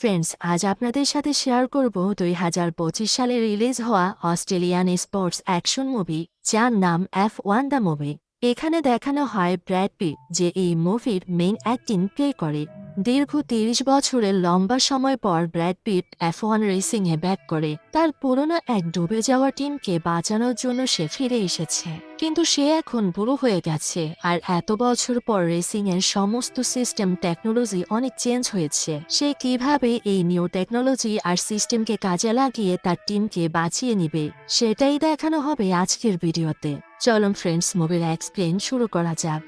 Friends আজ আপনাদের সাথে শেয়ার করব দুই হাজার পঁচিশ সালে রিলিজ হওয়া অস্ট্রেলিয়ান স্পোর্টস অ্যাকশন মুভি যার নাম এফ ওয়ান দ্য মুভি এখানে দেখানো হয় ব্র্যাড পিট যে এই মুভির মেইন অ্যাক্টিং প্লে করে। দীর্ঘ তিরিশ বছরের লম্বা সময় পর Brad Pitt F one racing এ ব্যাক করে, তার পুরনো এক ডুবে যাওয়া টিমকে বাঁচানোর জন্য সে ফিরে এসেছে। কিন্তু সে এখন বুড়ো হয়ে গেছে, আর এত বছর পর রেসিং এর সমস্ত সিস্টেম টেকনোলজি অনেক চেঞ্জ হয়েছে। সে কীভাবে এই নিউ টেকনোলজি আর সিস্টেমকে কাজে লাগিয়ে তার টিমকে বাঁচিয়ে নিবে, সেটাই দেখানো হবে আজকের ভিডিওতে। চলুন ফ্রেন্ডস মুভির এক্সপ্লেন শুরু করা যাক।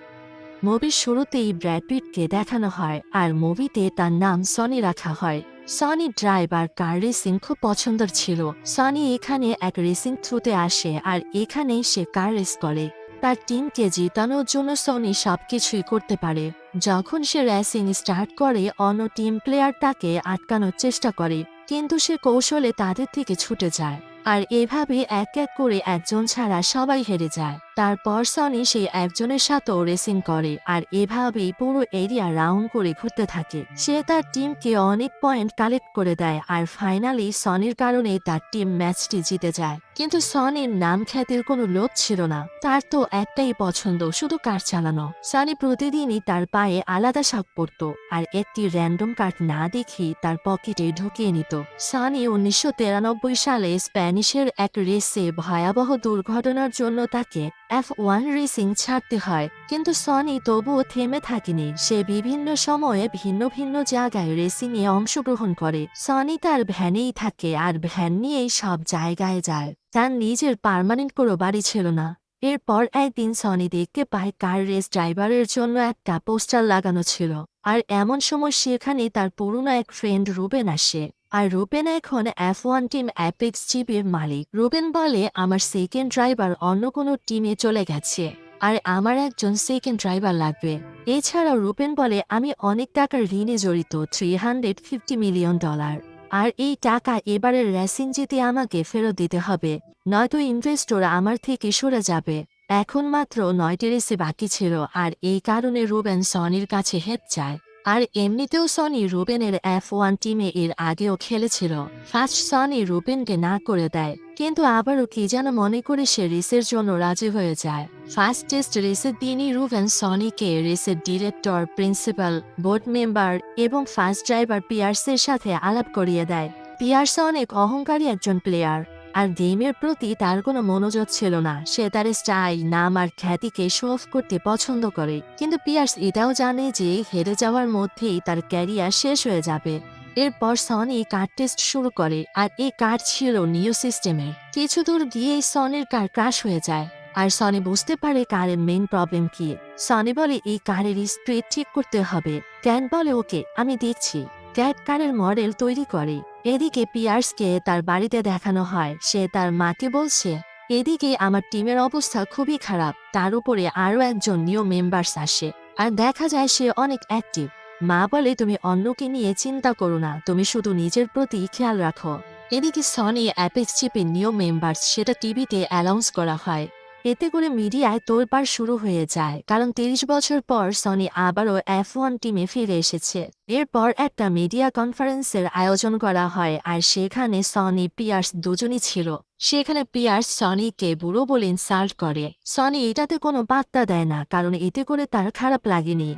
মুভির শুরুতেই ব্র্যাড পিটকে দেখানো হয় আর মুভিতে তার নাম সনি রাখা হয়। সনি ড্রাইভার কার রেসিং খুব পছন্দের ছিল। সনি এখানে এক রেসিং থ্রুতে আসে আর এখানেই সে কার রেস করে। তার টিমকে জিতানোর জন্য সনি সবকিছুই করতে পারে। যখন সে রেসিং স্টার্ট করে, অন্য টিম প্লেয়ার তাকে আটকানোর চেষ্টা করে, কিন্তু সে কৌশলে তাদের থেকে ছুটে যায়। আর এভাবে এক এক করে একজন ছাড়া সবাই হেরে যায়। তারপর সনি সেই একজনের সাথেও রেসিং করে আর এভাবেই পুরো এরিয়া রাউন্ড করে ঘুরতে থাকে। সে তার টিমকে অনেক পয়েন্ট কালেক্ট করে দেয় আর ফাইনালি সনির কারণে তার টিম ম্যাচটি জিতে যায়। কিন্তু সনির নাম খ্যাতির কোনো লোভ ছিল না। তার তো একটাই পছন্দ, শুধু কার চালানো। সনি প্রতিদিনই তার পায়ে আলাদা শাক পরত আর একটি র্যান্ডম কার্ড না দেখেই তার পকেটে ঢুকিয়ে নিত। সনি উনিশশো তিরানব্বই সালে স্প্যানিশের এক রেসে ভয়াবহ দুর্ঘটনার জন্য তাকে এফ ওয়ান রেসিং ছাড়তে হয়, কিন্তু সনি তবুও থেমে থাকেনি। সে বিভিন্ন সময়ে ভিন্ন ভিন্ন জায়গায় রেসিং এ অংশগ্রহণ করে। সনি তার ভ্যানেই থাকে আর ভ্যান নিয়েই সব জায়গায় যায়। তার নিজের পার্মানেন্ট কোনো বাড়ি ছিল না। এরপর একদিন সনি দেখতে পায় কার রেস ড্রাইভারের জন্য একটা পোস্টার লাগানো ছিল। আর এমন সময় সেখানে তার পুরনো এক ফ্রেন্ড রুবেন আসে। আর রুবেন এখন এফ ওয়ান টিম অ্যাপেক্স জিপির মালিক। রুবেন বলে, আমার সেকেন্ড ড্রাইভার অন্য কোনো টিমে চলে গেছে, আর আমার একজন সেকেন্ড ড্রাইভার লাগবে। এছাড়াও রুবেন বলে, আমি অনেক টাকার ঋণে জড়িত three hundred fifty million dollar আর এই টাকা এবারের রেসিং জিতে আমাকে ফেরত দিতে হবে, নয়তো ইনভেস্টর আমার থেকে সরে যাবে। এখন মাত্র নয়টি রেসে বাকি ছিল, আর এই কারণে রুবেন সনির কাছে হেপ যায়। আর এমনিতেও সনি রুবেনের এফ ওয়ান টিমে এর আগেও খেলেছিল। ফার্স্ট সনি রুবেনকে না করে দেয়, কিন্তু আবারও কি যেন মনে করে সে রেসের জন্য রাজি হয়ে যায়। ফার্স্ট টেস্ট রেসের দিনই রুবেন সনিকে রেসের ডিরেক্টর প্রিন্সিপাল বোর্ড মেম্বার এবং ফার্স্ট ড্রাইভার পিয়ার্সের সাথে আলাপ করিয়ে দেয়। পিয়ার্স অনেক অহংকারী একজন প্লেয়ার আর গেমের প্রতি তার কোনো মনোযোগ ছিল না। সে তার স্টাইল, নাম আর খ্যাতিকে শো অফ করতে পছন্দ করে। কিন্তু পিয়ার্স এটাও জানে যে হেরে যাওয়ার মধ্যেই তার ক্যারিয়ার শেষ হয়ে যাবে। এরপর সনি কার টেস্ট শুরু করে আর এই কার ছিল নিউ সিস্টেমের। কিছু দূর গিয়েই সনির কার ক্রাশ হয়ে যায়। আর সনি বুঝতে পারে কারের মেইন প্রবলেম কি। সনি বলে, এই কারের স্প্রিড ঠিক করতে হবে। ক্যান বলে, ওকে, আমি দেখছি। ক্যাট কারের মডেল তৈরি করে। এদিকে পিয়ার্সকে তার বাড়িতে দেখানো হয়। সে তার মাকে বলছে, এদিকে আমার টিমের অবস্থা খুবই খারাপ। তার উপরে আরও একজন নিউ মেম্বার্স আসে। আর দেখা যায় সে অনেক অ্যাক্টিভ। মা বলে, তুমি অন্যকে নিয়ে চিন্তা করো না। তুমি শুধু নিজের প্রতি খেয়াল রাখো। এদিকে সনি অ্যাপেক্স চিপের নিউ মেম্বার্স সেটা টিভিতে অ্যানাউন্স করা হয়। এতে করে মিডিয়ায় তোলপাড় শুরু হয়ে যায়। কারণ তিরিশ বছর পর সনি আবারও এফ ওয়ান টিমে ফিরে এসেছে। এরপর একটা মিডিয়া কনফারেন্সের আয়োজন করা হয় আর সেখানে সনি, পিয়ার্স দুজনই ছিল। সেখানে পিয়ার্স সনিকে বুড়ো বলে ইনসাল্ট করে। সনি এটাতে কোনো বার্তা দেয় না, কারণ এতে করে তার খারাপ লাগেনি।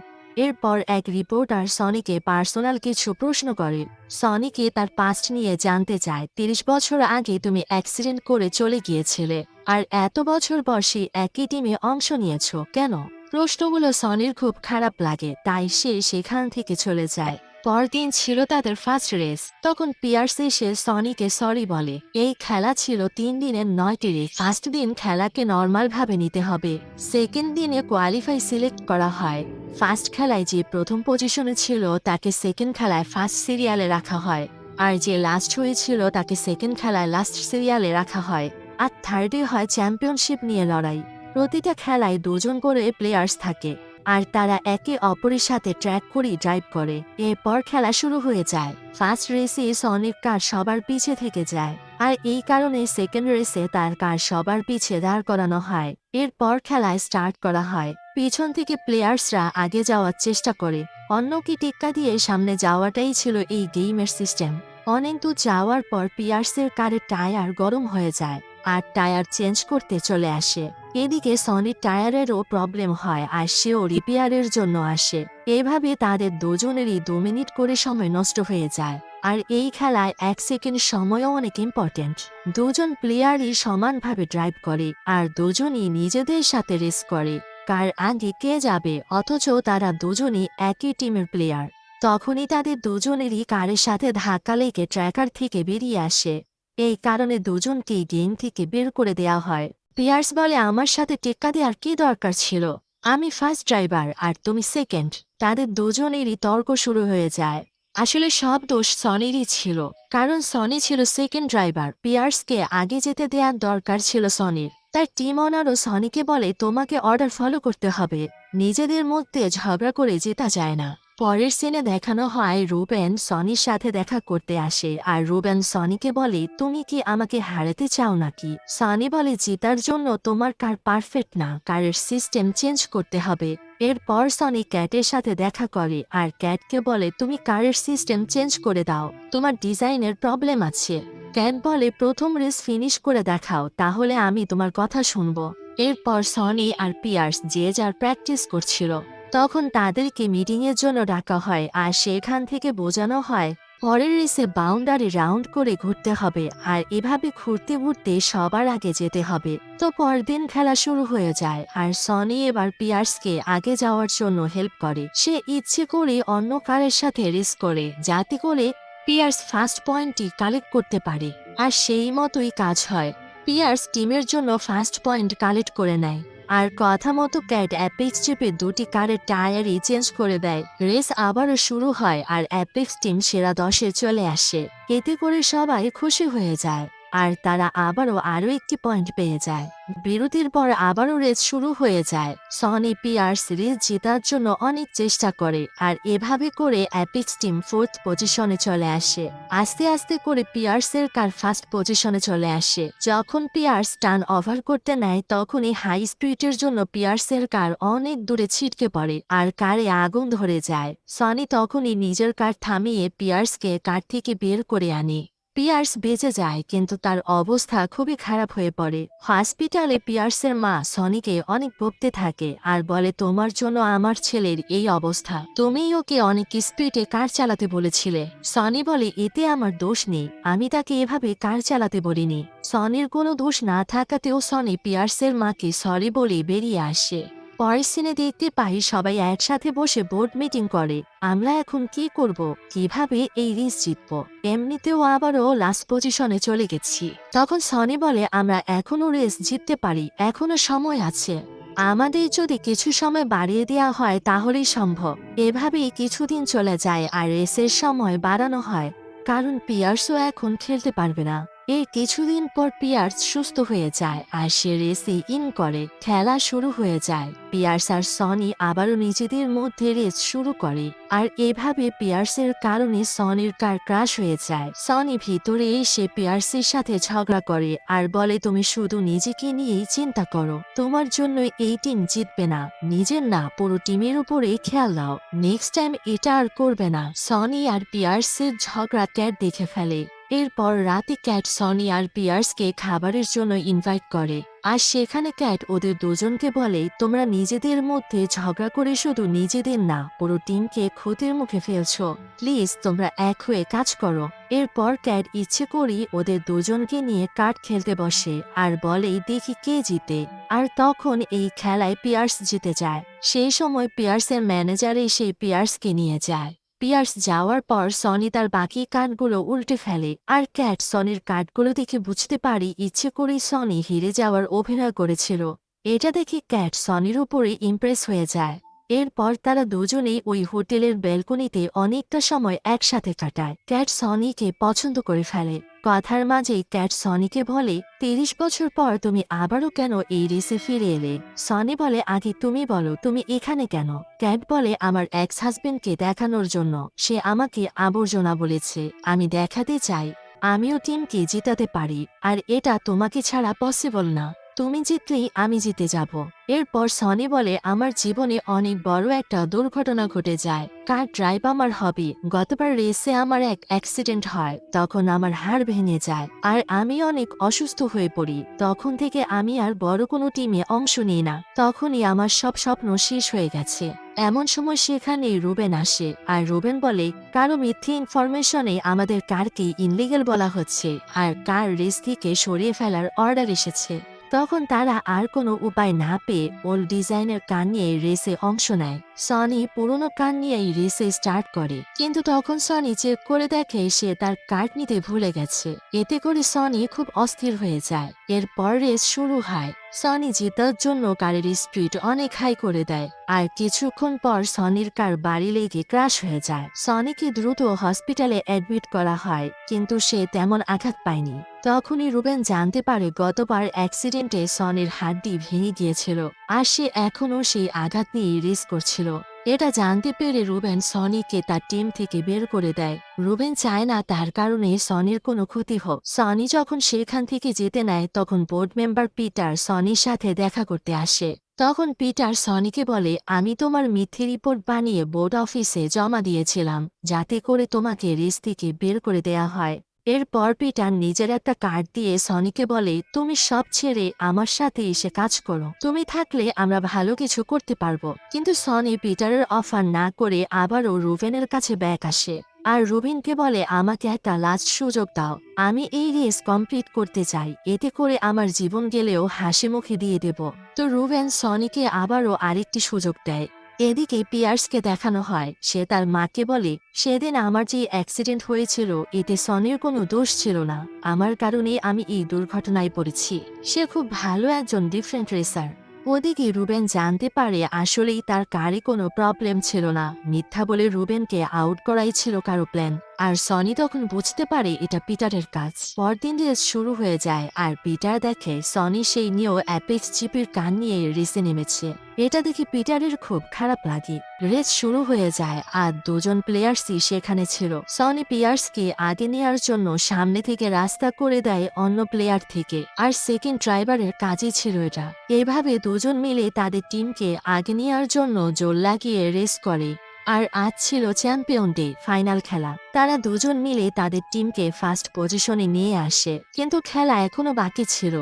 এরপর এক রিপোর্টার সনিকে পার্সোনাল কিছু প্রশ্ন করে। সনিকে তার পাস্ট নিয়ে জানতে চায়, তিরিশ বছর আগে তুমি অ্যাক্সিডেন্ট করে চলে গিয়েছিলে, আর এত বছর সেই একই টিমে অংশ নিয়েছ, কেন? প্রশ্নগুলো সনির খুব খারাপ লাগে, তাই সে সেখান থেকে চলে যায়। পরদিন ছিল তাদের ফার্স্ট রেস তখন পিয়ার্স এসে সনিকে সরি বলে, এই খেলা ছিল তিন দিনের নয়টি রেস ফার্স্ট দিন খেলাকে নর্মাল ভাবে নিতে হবে সেকেন্ড দিনে কোয়ালিফাই সিলেক্ট করা হয় ফার্স্ট খেলায় যে প্রথম পজিশনে ছিল তাকে সেকেন্ড খেলায় ফার্স্ট সিরিয়ালে রাখা হয়, আর যে লাস্ট হয়েছিল তাকে সেকেন্ড খেলায় লাস্ট সিরিয়ালে রাখা হয়, আর থার্ডে হয় চ্যাম্পিয়নশিপ নিয়ে লড়াই, প্রতিটা খেলায় দুজন করে প্লেয়ার্স থাকে। আর তারা একে অপরের সাথে ট্র্যাক করে ড্রাইভ করে। এরপর খেলা শুরু হয়ে যায়। ফার্স্ট রেসে সনিক কার সবার পিছে থেকে যায়। আর এই কারণে সেকেন্ড রেসে তার কার সবার পিছে দাঁড় করানো হয়। এরপর খেলায় স্টার্ট করা হয়। পিছন থেকে প্লেয়ার্সরা আগে যাওয়ার চেষ্টা করে। অন্যকে টিক্কা দিয়ে সামনে যাওয়াটাই ছিল এই গেমের সিস্টেম। অনেক দূর যাওয়ার পর পিয়ার্সের কারের টায়ার গরম হয়ে যায়। আর টায়ার চেঞ্জ করতে চলে আসে। এদিকে সনির টায়ারেরও প্রবলেম হয় আর সেও রিপেয়ারের জন্য আসে। এভাবে তাদের দুজনেরই দু মিনিট করে সময় নষ্ট হয়ে যায়। আর এই খেলায় এক সেকেন্ড সময়ও অনেক ইম্পর্টেন্ট দুজন প্লেয়ারই সমানভাবে ড্রাইভ করে আর দুজনই নিজেদের সাথে রেস করে। কার আগে কে যাবে, অথচ তারা দুজনই একই টিমের প্লেয়ার তখনই তাদের দুজনেরই কারের সাথে ধাক্কা লেগে ট্র্যাকার থেকে বেরিয়ে আসে। এই কারণে দুজনকেই গেম থেকে বের করে দেয়া হয়। পিয়ার্স বলে, আমার সাথে টেক্কা দেওয়ার কি দরকার ছিল? আমি ফার্স্ট ড্রাইভার আর তুমি সেকেন্ড তাদের দুজনেরই তর্ক শুরু হয়ে যায়। আসলে সব দোষ সনিরই ছিল, কারণ সনি ছিল সেকেন্ড ড্রাইভার পিয়ার্সকে আগে যেতে দেওয়ার দরকার ছিল সনির। তার টিম অনারও সনিকে বলে, তোমাকে অর্ডার ফলো করতে হবে। নিজেদের মধ্যে ঝগড়া করে জেতা যায় না। পরের সিনে দেখানো হয় রুবেন সনির সাথে দেখা করতে আসে। আর রুবেন সনিকে বলে, তুমি কি আমাকে হারাতে চাও নাকি? সনি বলে, জেতার জন্য তোমার কার পারফেক্ট না, কারের সিস্টেম চেঞ্জ করতে হবে। এরপর সনি ক্যাটের সাথে দেখা করে, আর ক্যাটকে বলে, তুমি কারের সিস্টেম চেঞ্জ করে দাও, তোমার ডিজাইনের প্রবলেম আছে। ক্যাট বলে, প্রথম রেস ফিনিশ করে দেখাও, তাহলে আমি তোমার কথা শুনব। এরপর সনি আর পিয়ার্স যে যার প্র্যাকটিস করছিল। তখন তাদেরকে মিটিংয়ের জন্য ডাকা হয় আর সেখান থেকে বোঝানো হয়, পরের রেসে বাউন্ডারি রাউন্ড করে ঘুরতে হবে আর এভাবে ঘুরতে ঘুরতে সবার আগে যেতে হবে। তো পরদিন খেলা শুরু হয়ে যায় আর সনি এবার পিয়ার্সকে আগে যাওয়ার জন্য হেল্প করে। সে ইচ্ছে করে অন্য কারের সাথে রেস করে, যাতে করে পিয়ার্স ফার্স্ট পয়েন্টটি কালেক্ট করতে পারে। আর সেই মতোই কাজ হয়। পিয়ার্স টিমের জন্য ফার্স্ট পয়েন্ট কালেক্ট করে নেয়। আর কথা মতো ক্যাট অ্যাপিক্স চেপে দুটি কারের টায়ারই চেঞ্জ করে দেয়। রেস আবারও শুরু হয় আর অ্যাপেক্স টিম সেরা দশে চলে আসে। এতে করে সবাই খুশি হয়ে যায়। আর তারা আবারও আরও একটি পয়েন্ট পেয়ে যায়। বিরতির পর আবারও রেস শুরু হয়ে যায়। সনি পিয়ার্স রেস জেতার জন্য অনেক চেষ্টা করে আর এভাবে করে অ্যাপিক্স টিম ফোর্থ পজিশনে চলে আসে। আস্তে আস্তে করে পিয়ার্সের কার ফার্স্ট পজিশনে চলে আসে। যখন পিয়ার্স টার্ন ওভার করতে নেয়, তখনই হাই স্পিডের জন্য পিয়ার্সের কার অনেক দূরে ছিটকে পড়ে আর কারে আগুন ধরে যায়। সনি তখনই নিজের কার থামিয়ে পিয়ার্সকে কার থেকে বের করে আনে। পিয়ার্স বেঁচে যায়, কিন্তু তার অবস্থা খুবই খারাপ হয়ে পড়ে। হসপিটালে পিয়ার্সের মা সনিকে অনেক বকতে থাকে আর বলে, তোমার জন্য আমার ছেলের এই অবস্থা। তুমিই ওকে অনেক স্পিডে কার চালাতে বলেছিলে? সনি বলে, এতে আমার দোষ নেই। আমি তাকে এভাবে কার চালাতে বলিনি। সনির কোনো দোষ না থাকাতেও সনি পিয়ার্সের মাকে সরি বলে বেরিয়ে আসে। পরের সিনে দেখতে পাই সবাই একসাথে বসে বোর্ড মিটিং করে। আমরা এখন কি করব? কীভাবে এই রেস জিতব? এমনিতেও আবারও লাস্ট পজিশনে চলে গেছি। তখন সনি বলে, আমরা এখনও রেস জিততে পারি। এখনও সময় আছে। আমাদের যদি কিছু সময় বাড়িয়ে দেওয়া হয়, তাহলেই সম্ভব। এভাবেই কিছুদিন চলে যায় আর রেসের সময় বাড়ানো হয়। কারণ পিয়ার্সও এখন খেলতে পারবে না। এর কিছুদিন পর পিয়ার্স সুস্থ হয়ে যায় আর সে রেসে ইন করে, খেলা শুরু হয়ে যায়। পিয়ার্স আর সনি আবারও নিজেদের মধ্যে রেস শুরু করে, আর এভাবে পিয়ার্সের কারণে সনির কার ক্রাশ হয়ে যায়। সনি ভিতরে এসে পিয়ার্সের সাথে ঝগড়া করে, আর বলে, তুমি শুধু নিজেকে নিয়েই চিন্তা করো। তোমার জন্য এই টিম জিতবে না। নিজের না, পুরো টিমের উপরে খেয়াল দাও নেক্সট টাইম এটা আর করবে না। সনি আর পিয়ার্সের ঝগড়া ক্যাট দেখে ফেলে। এরপর রাতে ক্যাট সনি আর পিয়ার্সকে খাবারের জন্য ইনভাইট করে। আর সেখানে ক্যাট ওদের দুজনকে বলে, তোমরা নিজেদের মধ্যে ঝগড়া করে শুধু নিজেদের না, পুরো টিমকে ক্ষতির মুখে ফেলছো। প্লিজ, তোমরা এক হয়ে কাজ করো। এরপর ক্যাট ইচ্ছে করি ওদের দুজনকে নিয়ে কাঠ খেলতে বসে আর বলে দেখি কে জিতে। আর তখন এই খেলায় পিয়ার্স জিতে যায়। সেই সময় পিয়ার্সের ম্যানেজার এসে পিয়ার্সকে নিয়ে যায়। পিয়ার্স যাওয়ার পর সনি তার বাকি কার্ডগুলো উল্টে ফেলে, আর ক্যাট সনির কার্ডগুলো দেখে বুঝতে পারি ইচ্ছে করেই সনি হেরে যাওয়ার অভিনয় করেছিল। এটা দেখে ক্যাট সনির উপরে ইমপ্রেস হয়ে যায়। এরপর তারা দুজনেই ওই হোটেলের ব্যালকনিতে অনেকটা সময় একসাথে কাটায়। ক্যাট সনিকে পছন্দ করে ফেলে। কথার মাঝেই ক্যাট সনিকে বলে, তিরিশ বছর পর তুমি আবারও কেন এই রেসে ফিরে এলে? সনি বলে, আগে তুমি বলো, তুমি এখানে কেন? ক্যাট বলে, আমার এক্স হাজবেন্ডকে দেখানোর জন্য। সে আমাকে আবর্জনা বলেছে, আমি দেখাতে চাই। আমিও টিমকে জিতাতে পারি, আর এটা তোমাকে ছাড়া পসিবল না। তুমি জিতলেই আমি জিতে যাব। এরপর সনি বলে, আমার জীবনে অনেক বড় একটা দুর্ঘটনা ঘটে যায়। কার ড্রাইভ আমার হবি? গতবার রেসে আমার এক অ্যাক্সিডেন্ট হয়। তখন আমার হাড় ভেঙে যায়। আর আমি অনেক অসুস্থ হয়ে পড়ি। তখন থেকে আমি আর বড় কোনো টিমে অংশ নিই না। তখনই আমার সব স্বপ্ন শেষ হয়ে গেছে। এমন সময় সেখানে রুবেন আসে। আর রুবেন বলে, কারও মিথ্যে ইনফরমেশনে আমাদের কারকে ইনলিগেল বলা হচ্ছে। আর কার রেস থেকে সরিয়ে ফেলার অর্ডার এসেছে। তখন তারা আর কোনো উপায় না পেয়ে ওল্ড ডিজাইনের কান নিয়ে রেসে অংশ নেয়। সনি পুরনো কান নিয়েই রেসে স্টার্ট করে। কিন্তু তখন সনি চেক করে দেখে সে তার কার্ড নিতে ভুলে গেছে। এতে করে সনি খুব অস্থির হয়ে যায়। এরপর রেস শুরু হয়। সনি জেতার জন্য কারের স্পিড অনেক হাই করে দেয়। আর কিছুক্ষণ পর সনির কার বাড়ি লেগে ক্রাশ হয়ে যায়। সনিকে দ্রুত হসপিটালে অ্যাডমিট করা হয়, কিন্তু সে তেমন আঘাত পায়নি। তখনই রুবেন জানতে পারে গতবার অ্যাক্সিডেন্টে সনির হাড্ডি ভেঙে গিয়েছিল। আর সে এখনও সেই আঘাত নিয়ে রেস করছিল। এটা জানতে পেরে রুবেন সনিকে তার টিম থেকে বের করে দেয়। রুবেন চায় না তার কারণে সনির কোনো ক্ষতি হোক। সনি যখন সেখান থেকে যেতে নেয়, তখন বোর্ড মেম্বার পিটার সনির সাথে দেখা করতে আসে। তখন পিটার সনিকে বলে, আমি তোমার মিথ্যে রিপোর্ট বানিয়ে বোর্ড অফিসে জমা দিয়েছিলাম, যাতে করে তোমাকে রেস থেকে বের করে দেয়া হয়। এরপর পিটার নিজের একটা কার্ড দিয়ে সনিকে বলে, তুমি সব ছেড়ে আমার সাথে এসে কাজ করো। তুমি থাকলে আমরা ভালো কিছু করতে পারব। কিন্তু সনি পিটারের অফার না করে আবারও রুবেনের কাছে ব্যাক আসে। আর রুবিনকে বলে, আমাকে একটা লাস্ট সুযোগ দাও। আমি এই রেস কমপ্লিট করতে চাই। এতে করে আমার জীবন গেলেও হাসি মুখে দিয়ে দেব। তো রুবেন সনিকে আবারও আরেকটি সুযোগ দেয়। এদিকে পিয়ার্সকে দেখানো হয়, সে তার মাকে বলে, সেদিন আমার যে অ্যাক্সিডেন্ট হয়েছিল, এতে সনির কোনো দোষ ছিল না। আমার কারণে আমি এই দুর্ঘটনায় পড়েছি। সে খুব ভালো একজন ডিফারেন্ট রেসার। ওদিকে রুবেন জানতে পারে আসলেই তার কারে কোনো প্রবলেম ছিল না। মিথ্যা বলে রুবেনকে আউট করাই ছিল কারও প্ল্যান। আর সনি তখন বুঝতে পারে এটা পিটারের কাজ। পরদিন রেস শুরু হয়ে যায় আর পিটার দেখে সনি সেই নিয়েও অ্যাপেক্স চিপির কান নিয়ে রেসে নেমেছে। এটা দেখে পিটারের খুব খারাপ লাগে। রেস শুরু হয়ে যায় আর দুজন প্লেয়ার্সই সেখানে ছিল। সনি পিয়ার্সকে আগে নেওয়ার জন্য সামনে থেকে রাস্তা করে দেয় অন্য প্লেয়ার থেকে। আর সেকেন্ড ড্রাইভারের কাজই ছিল এটা। এভাবে দুজন মিলে তাদের টিমকে আগে নেওয়ার জন্য জোর লাগিয়ে রেস করে। আর আজ ছিল চ্যাম্পিয়ন ডে, ফাইনাল খেলা। তারা দুজন মিলে তাদের টিমকে ফার্স্ট পজিশনে নিয়ে আসে, কিন্তু খেলা এখনও বাকি ছিল।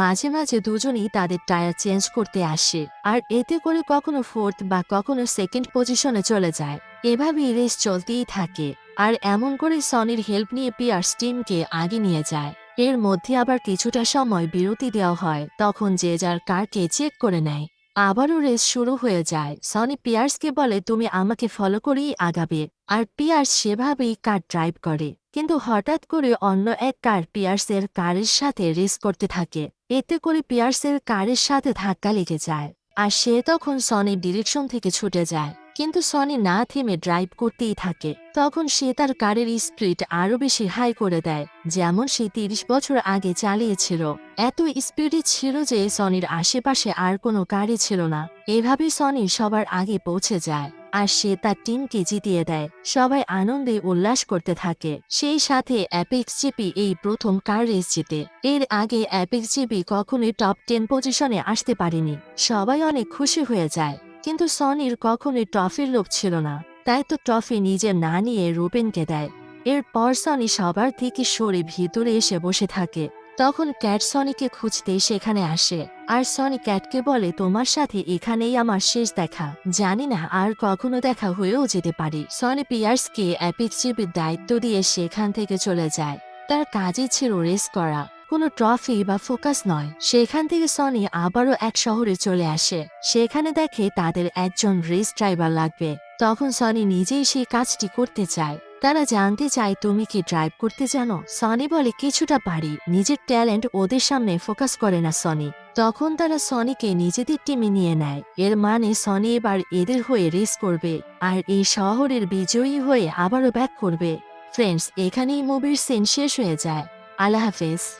মাঝে মাঝে দুজনই তাদের টায়ার চেঞ্জ করতে আসে, আর এতে করে কখনো ফোর্থ বা কখনো সেকেন্ড পজিশনে চলে যায়। এভাবেই রেস চলতেই থাকে, আর এমন করে সনির হেল্প নিয়ে পিয়ার্স টিমকে আগে নিয়ে যায়। এর মধ্যে আবার কিছুটা সময় বিরতি দেওয়া হয়, তখন যে যার কারকে চেক করে নেয়। আবারও রেস শুরু হয়ে যায়। সনি পিয়ার্সকে বলে, তুমি আমাকে ফলো করেই আগাবে। আর পিয়ার্স সেভাবেই কার ড্রাইভ করে। কিন্তু হঠাৎ করে অন্য এক কার পিয়ার্সের কারের সাথে রেস করতে থাকে। এতে করে পিয়ার্সের কারের সাথে ধাক্কা লেগে যায়। আর সে তখন সনির ডিরেকশন থেকে ছুটে যায়। কিন্তু সনি না থেমে ড্রাইভ করতেই থাকে। তখন সে তার কারের স্পিড আরও বেশি হাই করে দেয়, যেমন সে তিরিশ বছর আগে চালিয়েছিল। এত স্পিডে ছিল যে সনির আশেপাশে আর কোনো কারই ছিল না। এভাবে সনি সবার আগে পৌঁছে যায়, আর সে তার টিমকে জিতিয়ে দেয়। সবাই আনন্দে উল্লাস করতে থাকে। সেই সাথে অ্যাপেক্স জিপি এই প্রথম কার রেস জিতে। এর আগে অ্যাপেক্স জিপি কখনোই টপ টেন পজিশনে আসতে পারেনি। সবাই অনেক খুশি হয়ে যায়। কিন্তু সনির কখনোই ট্রফির লোভ ছিল না, তাই তো ট্রফি নিজে না নিয়ে রুবেনকে দেয়। এরপর সনি সবার থেকে সরে ভিতরে এসে বসে থাকে। তখন ক্যাট সনিকে খুঁজতে সেখানে আসে, আর সনি ক্যাটকে বলে, তোমার সাথে এখানেই আমার শেষ দেখা। জানি না আর কখনো দেখা হয়েও যেতে পারে। সনি পিয়ার্সকে অ্যাপিকজিবির দায়িত্ব দিয়ে সেখান থেকে চলে যায়। তার কাজই ছিল রেস করা। কোনো ট্রফি বা ফোকাস নয়। সেখান থেকে সনি আবারও এক শহরে চলে আসে। সেখানে দেখে তাদের একজন রেস ড্রাইভার লাগবে। তখন সনি নিজেই সেই কাজটি করতে চায়। তারা জানতে চায়, তুমি কি ড্রাইভ করতে জানো? সনি বলে, কিছুটা পারি। নিজের ট্যালেন্ট ওদের সামনে ফোকাস করে না সনি। তখন তারা সনিকে নিজেদের টিমে নিয়ে নেয়। এর মানে সনি এবার এদের হয়ে রেস করবে আর এই শহরের বিজয়ী হয়ে আবারও ব্যাক করবে। ফ্রেন্ডস, এখানেই মুভির সিন শেষ হয়ে যায়। আল্লাহ হাফেজ।